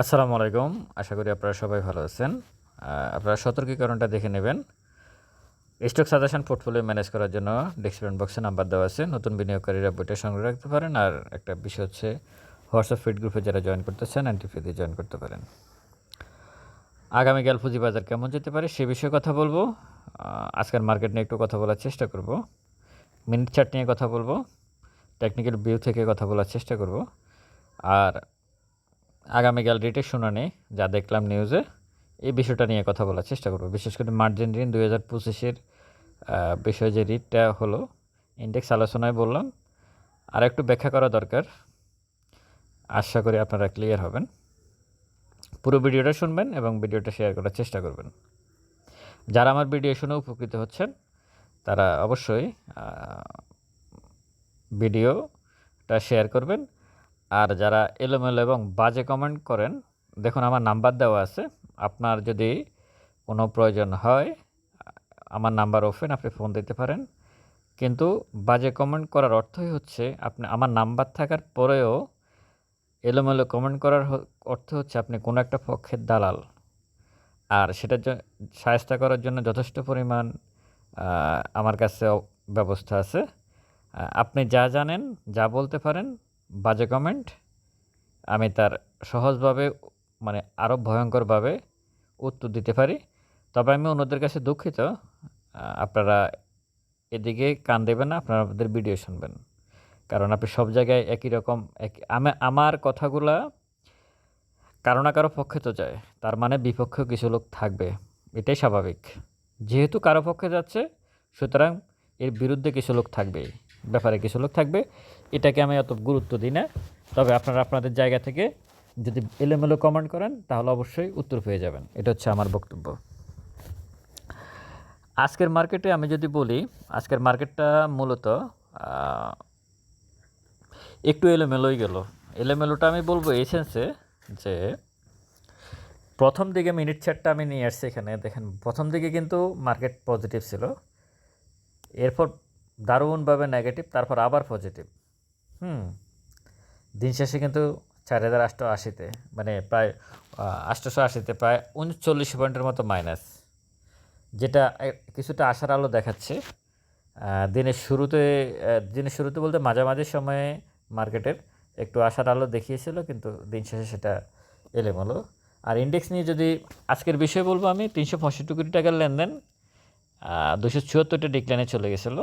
আসসালামু আলাইকুম। আশা করি আপনারা সবাই ভালো আছেন। আপনারা সতর্কীকরণটা দেখে নেবেন। স্টক সাজেশন পোর্টফোলিও ম্যানেজ করার জন্য ডিসক্রিপশন বক্সে নাম্বার দেওয়া আছে। নতুন বিনিয়োগকারীরা বইটা সংগ্রহ রাখতে পারেন। আর একটা বিষয় হচ্ছে হোয়াটসঅ্যাপ ফিড গ্রুপে যারা জয়েন করতে চান অ্যান্টি জয়েন করতে পারেন। আগামীকাল পুঁজিবাজার কেমন যেতে পারে সে বিষয়ে কথা বলব। আজকের মার্কেট নিয়ে একটু কথা বলার চেষ্টা করব। মিনিট চার্ট নিয়ে কথা বলব। টেকনিক্যাল ভিউ থেকে কথা বলার চেষ্টা করব। আর আগামীকাল রেটের শুনানি যা দেখলাম নিউজে এই বিষয়টা নিয়ে কথা বলার চেষ্টা করব। বিশেষ করে মার্জিন ঋণ দুই হাজার পঁচিশের বিষয়ে যে রিটটা হলো ইন্ডেক্স আলোচনায় বললাম। আর একটু ব্যাখ্যা করা দরকার। আশা করি আপনারা ক্লিয়ার হবেন। পুরো ভিডিওটা শুনবেন এবং ভিডিওটা শেয়ার করার চেষ্টা করবেন। যারা আমার ভিডিও শুনে উপকৃত হচ্ছেন, তারা অবশ্যই ভিডিওটা শেয়ার করবেন। আর যারা এলোমেলো এবং বাজে কমেন্ট করেন, দেখুন আমার নাম্বার দেওয়া আছে। আপনার যদি কোনো প্রয়োজন হয়, আমার নাম্বার ওপেন আপনি ফোন দিতে পারেন। কিন্তু বাজে কমেন্ট করার অর্থই হচ্ছে, আপনি আমার নাম্বার থাকার পরেও এলোমেলো কমেন্ট করার অর্থ হচ্ছে আপনি কোনো একটা পক্ষের দালাল। আর সেটার জন্য সাহায্য করার জন্য যথেষ্ট পরিমাণ আমার কাছে ব্যবস্থা আছে। আপনি যা জানেন, যা বলতে পারেন বাজে কমেন্ট আমি তার সহজভাবে মানে আরও ভয়ঙ্করভাবে উত্তর দিতে পারি। তবে আমি অন্যদের কাছে দুঃখিত আপনারা এদিকে কান দেবেন না, আপনারা আপনাদের ভিডিও শুনবেন। কারণ আপনি সব জায়গায় একই রকম এক আমি, আমার কথাগুলা কারও না কারও পক্ষে তো যায়, তার মানে বিপক্ষেও কিছু লোক থাকবে, এটাই স্বাভাবিক। যেহেতু কারও পক্ষে যাচ্ছে, সুতরাং এর বিরুদ্ধে কিছু লোক থাকবে, ব্যাপারে কিছু লোক থাকবে। এটাকে আমি অত গুরুত্ব দিই না। তবে আপনারা আপনাদের জায়গা থেকে যদি এলোমেলো কমেন্ট করেন, তাহলে অবশ্যই উত্তর পেয়ে যাবেন। এটা হচ্ছে আমার বক্তব্য। আজকের মার্কেটে আমি যদি বলি, আজকের মার্কেটটা মূলত একটু এলোমেলোই গেল। এলোমেলোটা আমি বলব এই সেন্সে যে, প্রথম দিকে মিনিট চারটা আমি নিয়ে আসছি এখানে। দেখেন, প্রথম দিকে কিন্তু মার্কেট পজিটিভ ছিল। এরপর দারুণভাবে নেগেটিভ তারপর আবার পজিটিভ হুম, দিন শেষে কিন্তু চার হাজার আটশো আশিতে মানে প্রায় আটশোশো আশিতে প্রায় উনচল্লিশ পয়েন্টের মতো মাইনাস যেটা কিছুটা আশার আলো দেখাচ্ছে। দিনের শুরুতে দিনের শুরুতে বলতে মাঝামাঝি সময়ে মার্কেটের একটু আশার আলো দেখিয়েছিল, কিন্তু দিন শেষে সেটা এলেমেলো। আর ইন্ডেক্স নিয়ে যদি আজকের বিষয় বলব আমি, তিনশো পঁয়ষট্টি কোটি টাকার লেনদেন দুশো চুয়াত্তরটা ডিক্লাইনে চলে গেছিল।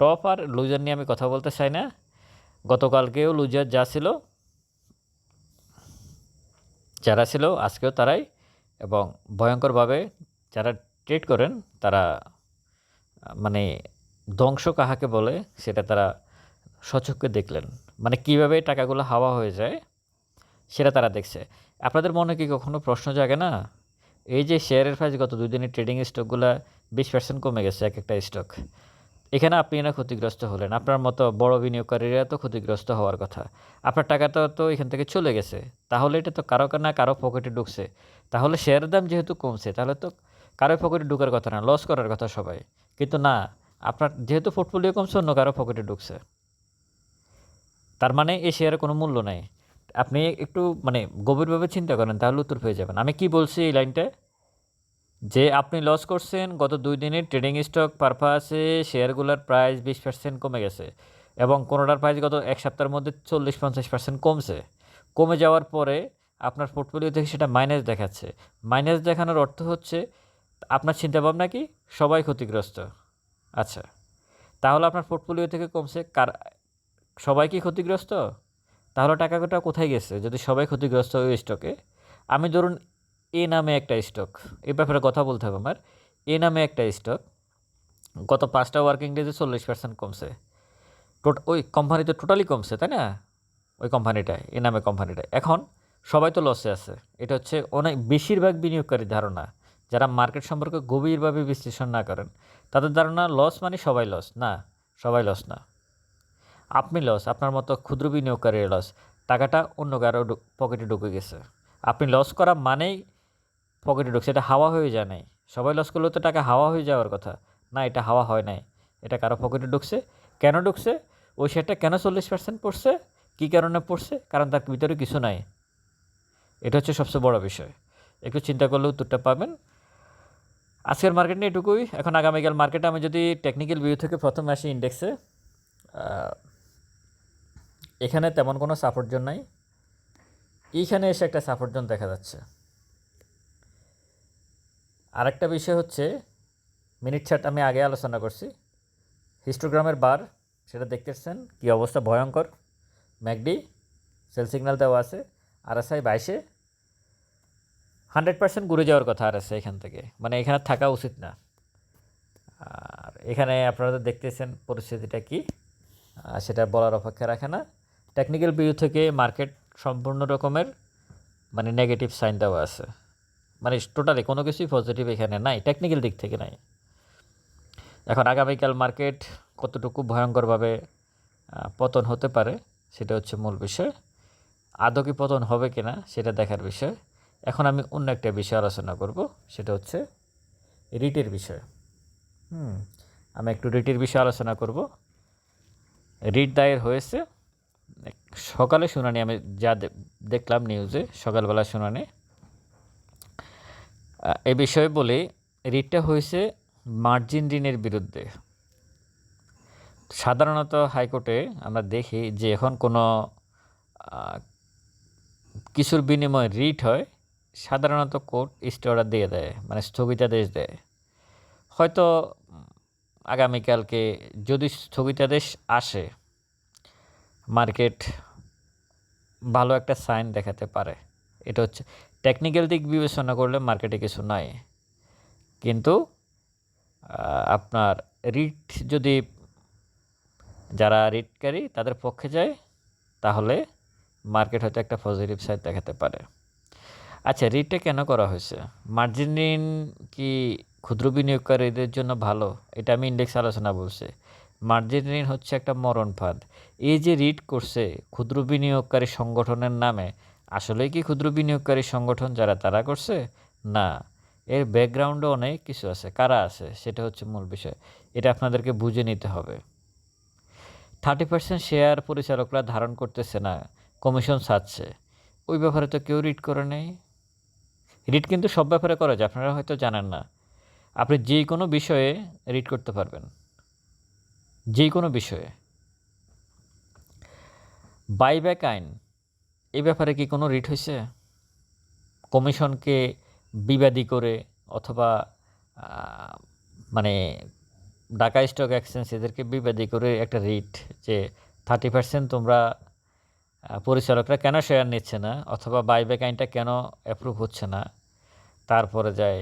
টপ আর লুজার নিয়ে আমি কথা বলতে চাই না। গতকালকেও লুজার যা ছিল, যারা ছিল আজকেও তারাই এবং ভয়ঙ্করভাবে যারা ট্রেড করেন, তারা মানে ধ্বংস কাহাকে বলে সেটা তারা সচক্ষে দেখলেন। মানে কীভাবে টাকাগুলো হাওয়া হয়ে যায় সেটা তারা দেখছে। আপনাদের মনে কি কখনো প্রশ্ন জাগে না? এই যে শেয়ারের প্রাইস গত দুই দিনের ট্রেডিং স্টকগুলো বিশ পার্সেন্ট কমে গেছে এক একটা স্টক এখানে আপনি না ক্ষতিগ্রস্ত হলেন। আপনার মতো বড় বিনিয়োগকারীরা তো ক্ষতিগ্রস্ত হওয়ার কথা। আপনার টাকাটা তো এখান থেকে চলে গেছে। তাহলে এটা তো কারও না কারও পকেটে ঢুকছে। তাহলে শেয়ারের দাম যেহেতু কমছে, তাহলে তো কারও পকেটে ঢুকার কথা না লস করার কথা সবাই। কিন্তু না, আপনার যেহেতু পোর্টফোলিও কমছে, অন্য কারও পকেটে ঢুকছে। তার মানে এই শেয়ারের কোনো মূল্য নাই। আপনি একটু মানে গভীরভাবে চিন্তা করেন, তাহলে উত্তর পেয়ে যাবেন। আমি কি বলছি এই লাইনটা যে আপনি লস করছেন, গত দুই দিনের ট্রেডিং স্টক পারপাসে শেয়ারগুলোর প্রাইস বিশ পার্সেন্ট কমে গেছে এবং কোনোটার প্রাইস গত এক সপ্তাহের মধ্যে চল্লিশ পঞ্চাশ পার্সেন্ট কমছে। কমে যাওয়ার পরে আপনার পোর্টফোলিও থেকে সেটা মাইনাস দেখাচ্ছে। মাইনাস দেখানোর অর্থ হচ্ছে আপনার চিন্তাভাবনা কি? সবাই ক্ষতিগ্রস্ত। আচ্ছা তাহলে আপনার পোর্টফোলিও থেকে কমছে কার, সবাই কি ক্ষতিগ্রস্ত? তাহলে টাকাটা কোথায় গেছে? যদি সবাই ক্ষতিগ্রস্ত ওই স্টকে আমি ধরুন এ নামে একটা স্টক এই ব্যাপারে কথা বলতে হবে আমার। এ নামে একটা স্টক গত পাঁচটা ওয়ার্কিং ডেজে চল্লিশ পার্সেন্ট কমছে। টোট ওই কোম্পানিতে টোটালি কমছে, তাই না? ওই কোম্পানিটা এ নামে কোম্পানিটা এখন সবাই তো লসে আছে। এটা হচ্ছে অনেক বেশিরভাগ বিনিয়োগকারী ধারণা। যারা মার্কেট সম্পর্কে গভীরভাবে বিশ্লেষণ না করেন, তাদের ধারণা লস মানে সবাই লস না? সবাই লস না। আপনি লস আপনার মতো ক্ষুদ্র বিনিয়োগকারীর লস টাকাটা অন্য কারও পকেটে ঢুকে গেছে। আপনি লস করা মানেই পকেটে ঢুকছে, এটা হাওয়া হয়ে যায় নাই। সবাই লস করলেও তো টাকা হাওয়া হয়ে যাওয়ার কথা। না, এটা হাওয়া হয় নাই। এটা কারও পকেটে ঢুকছে। কেন ঢুকছে? ওই শেয়ারটা কেন চল্লিশ পার্সেন্ট পড়ছে? কী কারণে পড়ছে? কারণ তার ভিতরে কিছু নাই। এটা হচ্ছে সবচেয়ে বড় বিষয়। একটু চিন্তা করলে উত্তরটা পাবেন। আজকের মার্কেট নিয়ে এটুকুই। এখন আগামীকাল মার্কেটে আমি যদি টেকনিক্যাল ভিউ থেকে প্রথমে আসি ইন্ডেক্সে এখানে তেমন কোনো সাপোর্ট জোন নাই। এইখানে এসে একটা সাপোর্ট জোন দেখা যাচ্ছে। আরেকটা বিষয় হচ্ছে মিনিট ছাট আমি আগে আলোচনা করছি। হিস্টোগ্রামের বার সেটা দেখতেছেন, কী অবস্থা ভয়ঙ্কর। ম্যাকডি সেল সিগন্যাল দেওয়া আছে আর এস আই বাইশে। হান্ড্রেড পার্সেন্ট ঘুরে যাওয়ার কথা আর আছে এখান থেকে মানে এখানে থাকা উচিত না। আর এখানে আপনারা দেখতেছেন পরিস্থিতিটা কি সেটা বলার অপেক্ষা রাখে না। টেকনিক্যাল ভিউ থেকে মার্কেট সম্পূর্ণ রকমের মানে নেগেটিভ সাইন দেওয়া আছে। মানে টোটালি কোনো কিছুই পজিটিভ এখানে নাই টেকনিক্যাল দিক থেকে নাই। এখন আগামীকাল মার্কেট কতটুকু ভয়ঙ্করভাবে পতন হতে পারে, সেটা হচ্ছে মূল বিষয়। আদৌ কি পতন হবে কি না সেটা দেখার বিষয়। এখন আমি অন্য একটা বিষয় আলোচনা করব, সেটা হচ্ছে রিটের বিষয়। হুম, আমি একটু রিটের বিষয়ে আলোচনা করব। রিট দায়ের হয়েছে, সকালে শুনানি আমি যা দেখলাম নিউজে সকালবেলা শুনানি। এ বিষয়ে বলি রিটটা হয়েছে মার্জিন ঋণের বিরুদ্ধে। সাধারণত হাইকোর্টে আমরা দেখি যে এখন কোনো কিছুর বিনিময়ে রিট হয়, সাধারণত কোর্ট স্টে অর্ডার দিয়ে দেয় মানে স্থগিতাদেশ দেয়। হয়তো আগামীকালকে যদি স্থগিতাদেশ আসে, মার্কেট ভালো একটা সাইন দেখাতে পারে। এটা হচ্ছে টেকনিক্যাল দিক বিবেচনা করলে মার্কেটে কিছু নাই। কিন্তু আপনার রিট যদি যারা রিটকারী তাদের পক্ষে যায়, তাহলে মার্কেট হয়তো একটা পজিটিভ সাইড দেখাতে পারে। আচ্ছা রিটটা কেন করা হয়েছে? মার্জিন ঋণ কি ক্ষুদ্র বিনিয়োগকারীদের জন্য ভালো? এটা আমি ইন্ডেক্স আলোচনা বলছি। মার্জিন ঋণ হচ্ছে একটা মরণ ফাঁদ। এই যে রিট করছে, ক্ষুদ্র বিনিয়োগকারী সংগঠনের নামে আসলেই কি ক্ষুদ্র বিনিয়োগকারী সংগঠন যারা তারা করছে? না। এর ব্যাকগ্রাউন্ডে অনেক কিছু আছে। কারা আছে? সেটা হচ্ছে মূল বিষয়। এটা আপনাদেরকে বুঝে নিতে হবে। থার্টি পার্সেন্ট শেয়ার পরিচালকরা ধারণ করতেছে না। কমিশন ছাড়ছে। ওই ব্যাপারে তো কেউ রিড করে নেই। রিড কিন্তু সব ব্যাপারে করা যায়। আপনারা হয়তো জানেন না। আপনি যে কোনো বিষয়ে রিড করতে পারবেন। যে কোনো বিষয়ে। বাইব্যাক আইন। এই ব্যাপারে কি কোনো রিট হয়েছে? কমিশনকে বিবাদী করে অথবা মানে ঢাকা স্টক এক্সচেঞ্জ এদেরকে বিবাদী করে একটা রিট যে থার্টি পার্সেন্ট তোমরা পরিচালকরা কেন শেয়ার নিচ্ছে না অথবা বাইব্যাক আইনটা কেন অ্যাপ্রুভ হচ্ছে না? তারপরে যায়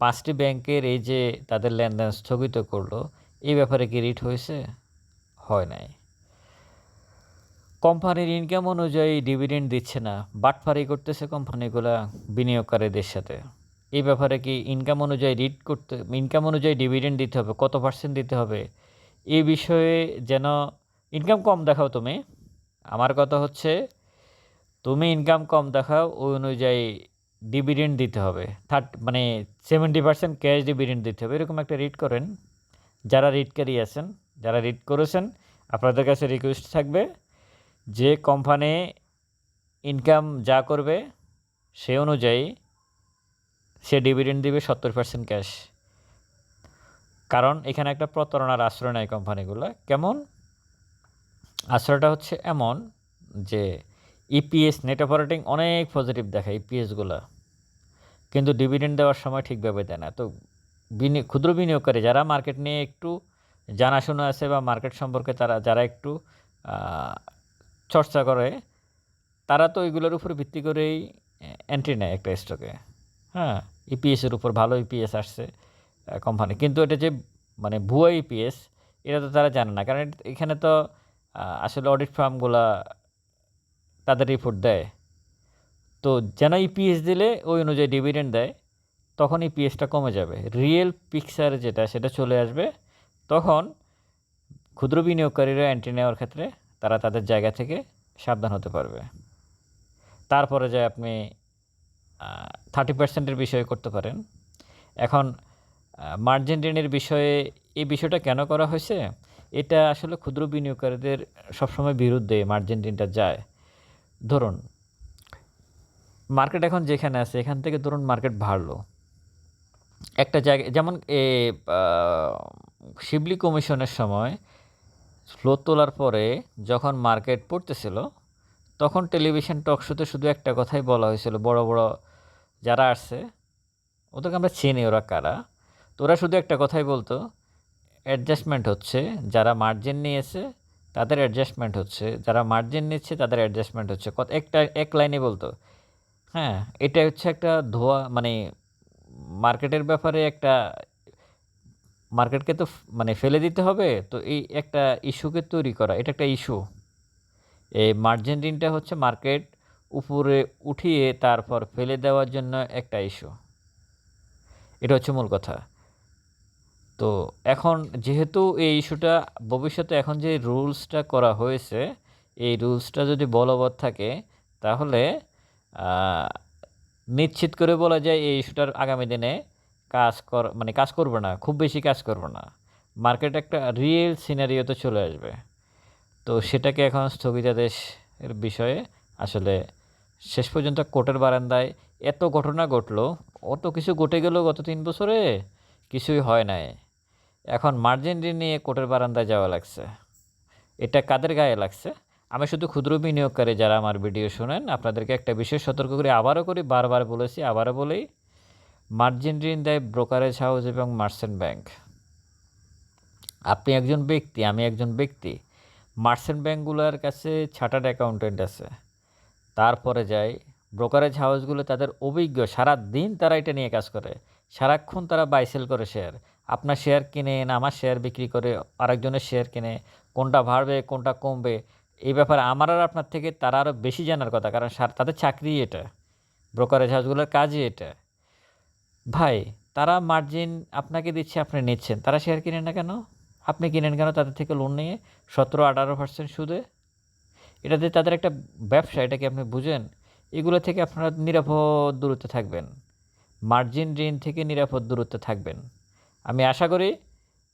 পাঁচটি ব্যাংকের এই যে তাদের লেনদেন স্থগিত করল, এই ব্যাপারে কি রিট হয়েছে? হয় নাই। কোম্পানির ইনকাম অনুযায়ী ডিভিডেন্ড দিচ্ছে না বাটফারি করতেছে কোম্পানিগুলা বিনিয়োগকারীদের সাথে। এই ব্যাপারে কি ইনকাম অনুযায়ী রিড করতে ইনকাম অনুযায়ী ডিভিডেন্ড দিতে হবে, কত পার্সেন্ট দিতে হবে? এই বিষয়ে যেন ইনকাম কম দেখাও তুমি। আমার কথা হচ্ছে, তুমি ইনকাম কম দেখাও, ওই অনুযায়ী ডিভিডেন্ড দিতে হবে। থার্ড মানে সেভেন্টি পার্সেন্ট ক্যাশ ডিভিডেন্ড দিতে হবে, এরকম একটা রিড করেন। যারা রিডকারী আছেন, যারা রিড করেছেন, আপনাদের কাছে রিকোয়েস্ট থাকবে যে কোম্পানি ইনকাম যা করবে, সে অনুযায়ী সে ডিভিডেন্ড দিবে সত্তর পার্সেন্ট ক্যাশ কারণ এখানে একটা প্রতারণার আশ্রয় নেয় কোম্পানিগুলো কেমন? আশ্রয়টা হচ্ছে এমন যে ইপিএস নেট অপারেটিং অনেক পজিটিভ দেখায় ইপিএসগুলো কিন্তু ডিভিডেন্ড দেওয়ার সময় ঠিকভাবে দেয় না। তো বিনি, ক্ষুদ্র বিনিয়োগকারী যারা মার্কেট নিয়ে একটু জানাশোনা আছে বা মার্কেট সম্পর্কে তারা, যারা একটু চর্চা করে, তারা তো ওইগুলোর উপর ভিত্তি করেই এন্ট্রি নেয় একটা স্টকে হ্যাঁ ইপিএসের উপর ভালো ইপিএস আসছে কোম্পানি কিন্তু এটা যে মানে ভুয়া ইপিএস এটা তো তারা জানে না। কারণ এখানে তো আসলে অডিট ফার্মগুলা তাদের রিপোর্ট দেয়। তো যেন ইপিএস দিলে ওই অনুযায়ী ডিভিডেন্ড দেয়, তখন ইপিএসটা কমে যাবে। রিয়েল পিকচার যেটা, সেটা চলে আসবে। তখন ক্ষুদ্র বিনিয়োগকারীরা এন্ট্রি নেওয়ার ক্ষেত্রে তারা তাদের জায়গা থেকে সাবধান হতে পারবে। তারপরে যে আপনি থার্টি পার্সেন্টের বিষয়ে করতে পারেন। এখন মার্জিন ঋণের বিষয়ে এই বিষয়টা কেন করা হয়েছে? এটা আসলে ক্ষুদ্র বিনিয়োগকারীদের সবসময় বিরুদ্ধে মার্জিন ঋণটা যায়। ধরুন মার্কেট এখন যেখানে আছে, এখান থেকে ধরুন মার্কেট বাড়লো। একটা জায়গায় যেমন এ শিবলি কমিশনের সময় ফ্লো তোলার পরে যখন মার্কেট পড়তেছিল, তখন টেলিভিশন টক শোতে শুধু একটা কথাই বলা হয়েছিল, বড় বড় যারা আসছে, ওদেরকে আমরা চিনি, ওরা কারা? তো ওরা শুধু একটা কথাই বলতো, অ্যাডজাস্টমেন্ট হচ্ছে যারা মার্জিন নিয়েছে, তাদের অ্যাডজাস্টমেন্ট হচ্ছে, যারা মার্জিন নিচ্ছে, তাদের অ্যাডজাস্টমেন্ট হচ্ছে। কত একটা, এক লাইনে বলতো। হ্যাঁ এটা হচ্ছে একটা ধোয়া মানে মার্কেটের ব্যাপারে একটা মার্কেটকে তো মানে ফেলে দিতে হবে, তো এই একটা ইস্যুকে তৈরি করা, এটা একটা ইস্যু। এই মার্জিন ঋণটা হচ্ছে মার্কেট উপরে উঠিয়ে তারপর ফেলে দেওয়ার জন্য একটা ইস্যু। এটা হচ্ছে মূল কথা। তো এখন যেহেতু এই ইস্যুটা, ভবিষ্যতে এখন যে রুলসটা করা হয়েছে, এই রুলসটা যদি বলবৎ থাকে, তাহলে নিশ্চিত করে বলা যায় এই ইস্যুটার আগামী দিনে কাজ কর মানে কাজ করবে না, খুব বেশি কাজ করবে না। মার্কেট একটা রিয়েল সিনারিওতে চলে আসবে। তো সেটাকে এখন স্থগিতাদেশের বিষয়ে আসলে শেষ পর্যন্ত কোর্টের বারান্দায় এত ঘটনা ঘটলো, অত কিছু ঘটে গেল গত তিন বছরে, কিছুই হয় নাই। এখন মার্জিন ঋণ নিয়ে কোর্টের বারান্দায় যাওয়া লাগছে। এটা কাদের গায়ে লাগছে? আমি শুধু ক্ষুদ্র বিনিয়োগকারী যারা আমার ভিডিও শোনেন, আপনাদেরকে একটা বিশেষ সতর্ক করে আবারও করি, বারবার বলেছি, আবারও বলি মার্জিন ঋণ দেয় ব্রোকারেজ হাউস এবং মার্চেন্ট ব্যাংক। আপনি একজন ব্যক্তি, আমি একজন ব্যক্তি। মার্চেন্ট ব্যাংকগুলোর কাছে ছাটার্ড অ্যাকাউন্টেন্ট আছে। তারপরে যায় ব্রোকারেজ হাউসগুলো তাদের অভিজ্ঞ সারা দিন তারা এটা নিয়ে কাজ করে। সারাক্ষণ তারা বাই সেল করে শেয়ার আপনার শেয়ার কিনেন, আমার শেয়ার বিক্রি করে, আরেকজনের শেয়ার কিনে, কোনটা বাড়বে, কোনটা কমবে, এই ব্যাপারে আমার আর আপনার থেকে তারা আরও বেশি জানার কথা, কারণ তাদের চাকরি এটা। ব্রোকারেজ হাউসগুলোর কাজই এটা। ভাই, তারা মার্জিন আপনাকে দিচ্ছে, আপনি নিচ্ছেন। তারা শেয়ার কিনেন না কেন? আপনি কিনেন কেন তাদের থেকে লোন নিয়ে? সতেরো, আঠারো পার্সেন্ট সুদে? এটাতে তাদের একটা ব্যবসা, এটা কি আপনি বুঝেন? এগুলো থেকে আপনারা নিরাপদ দূরত্বে থাকবেন। মার্জিন ঋণ থেকে নিরাপদ দূরত্বে থাকবেন। আমি আশা করি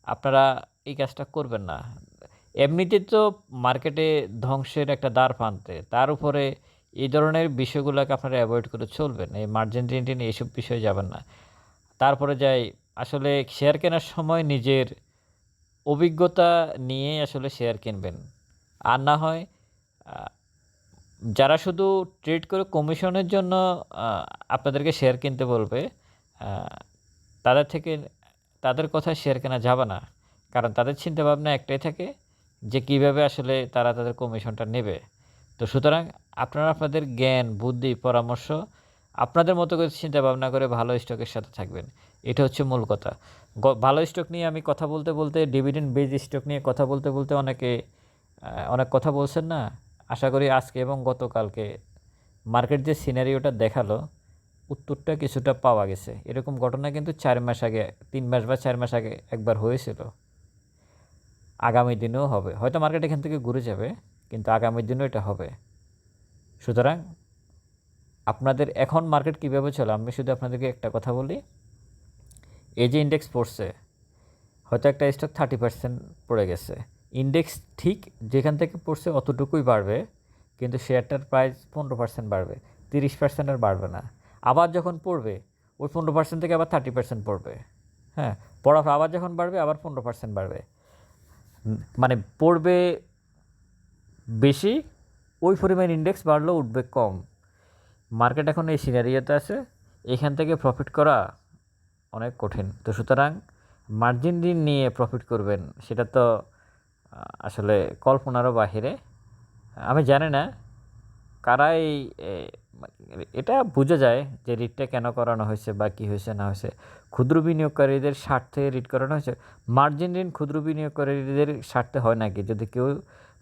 আপনারা এই কাজটা করবেন না। এমনিতে তো মার্কেটে ধ্বংসের একটা দ্বার প্রান্তে, তার উপরে এই ধরনের বিষয়গুলোকে আপনারা অ্যাভয়েড করে চলবেন। এই মার্জিন টিন এইসব বিষয়ে যাবেন না। তারপরে যাই, আসলে শেয়ার কেনার সময় নিজের অভিজ্ঞতা নিয়ে আসলে শেয়ার কিনবেন। আর না হয় যারা শুধু ট্রেড করে কমিশনের জন্য আপনাদেরকে শেয়ার কিনতে বলবে তাদের থেকে, তাদের কথা শেয়ার কেনা যাবে না। কারণ তাদের চিন্তাভাবনা একটাই থাকে যে কীভাবে আসলে তারা তাদের কমিশনটা নেবে। তো সুতরাং আপনারা আপনাদের জ্ঞান, বুদ্ধি, পরামর্শ আপনাদের মতো করে চিন্তা ভাবনা করে ভালো স্টকের সাথে থাকবেন। এটা হচ্ছে মূল কথা। ভালো স্টক নিয়ে আমি কথা বলতে বলতে ডিভিডেন্ড বেজ স্টক নিয়ে কথা বলতে বলতে অনেকে অনেক কথা বলছেন না? আশা করি আজকে এবং গতকালকে মার্কেট যে সিনারিওটা দেখাল, উত্তরটা কিছুটা পাওয়া গেছে। এরকম ঘটনা কিন্তু চার মাস আগে, তিন মাস বা চার মাস আগে একবার হয়েছিল। আগামী দিনেও হবে। হয়তো মার্কেট এখান থেকে ঘুরে যাবে। কিন্তু আগামীর দিনেও এটা হবে। সুতরাং আপনাদের এখন মার্কেট কীভাবে চলে? আমি শুধু আপনাদেরকে একটা কথা বলি। এই যে ইন্ডেক্স পড়ছে, হয়তো একটা স্টক থার্টি পার্সেন্ট পড়ে গেছে। ইন্ডেক্স ঠিক যেখান থেকে পড়ছে অতটুকুই বাড়বে, কিন্তু শেয়ারটার প্রাইস পনেরো পার্সেন্ট বাড়বে, তিরিশ পার্সেন্ট আর বাড়বে না। আবার যখন পড়বে, ওই পনেরো পার্সেন্ট থেকে আবার থার্টি পার্সেন্ট পড়বে। হ্যাঁ পড়ার আবার যখন বাড়বে, আবার পনেরো পার্সেন্ট বাড়বে। মানে পড়বে বেশি, ওই পরিমাণ ইন্ডেক্স বাড়লেও উঠবে কম। মার্কেট এখন এই সিনারিওতে আছে, এখান থেকে প্রফিট করা অনেক কঠিন। তো সুতরাং মার্জিন ঋণ নিয়ে প্রফিট করবেন, সেটা তো আসলে কল্পনারও বাহিরে। আমি জানি না কারা এই মানে এটা বোঝা যায় যে রিটটা কেন করানো হয়েছে বা কী হয়েছে, না হয়েছে। ক্ষুদ্র বিনিয়োগকারীদের স্বার্থে রিট করানো হয়েছে। মার্জিন ঋণ ক্ষুদ্র বিনিয়োগকারীদের স্বার্থে হয় নাকি? যদি কেউ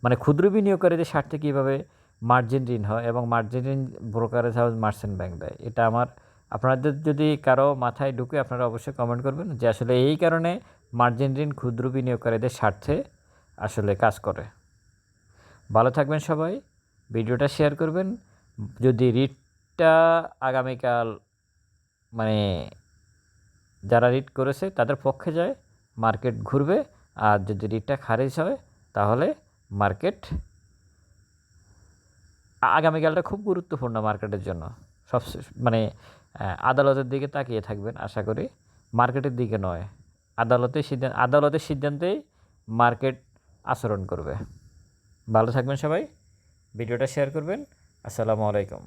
মানে ক্ষুদ্র বিনিয়োগকারীদের স্বার্থে কীভাবে মার্জিন ঋণ হয় এবং মার্জিন ঋণ ব্রোকারেজ হাউস মার্চেন্ট ব্যাংক দেয়? এটা আমার, আপনাদের যদি কারও মাথায় ঢুকে আপনারা অবশ্যই কমেন্ট করবেন যে আসলে এই কারণে মার্জিন ঋণ ক্ষুদ্র বিনিয়োগকারীদের স্বার্থে আসলে কাজ করে। ভালো থাকবেন সবাই, ভিডিওটা শেয়ার করবেন। যদি রিটটা আগামীকাল মানে যারা রিট করেছে তাদের পক্ষে যায় মার্কেট ঘুরবে। আর যদি রিটটা খারিজ হয় তাহলে মার্কেট। আগামীকালটা খুব গুরুত্বপূর্ণ মার্কেটের জন্য। সব মানে আদালতের দিকে তাকিয়ে থাকবেন, আশা করি। মার্কেটের দিকে নয়, আদালতের সিদ্ধান্ত আদালতের সিদ্ধান্তেই মার্কেট আচরণ করবে। ভালো থাকবেন সবাই। ভিডিওটা শেয়ার করবেন। আসসালামু আলাইকুম।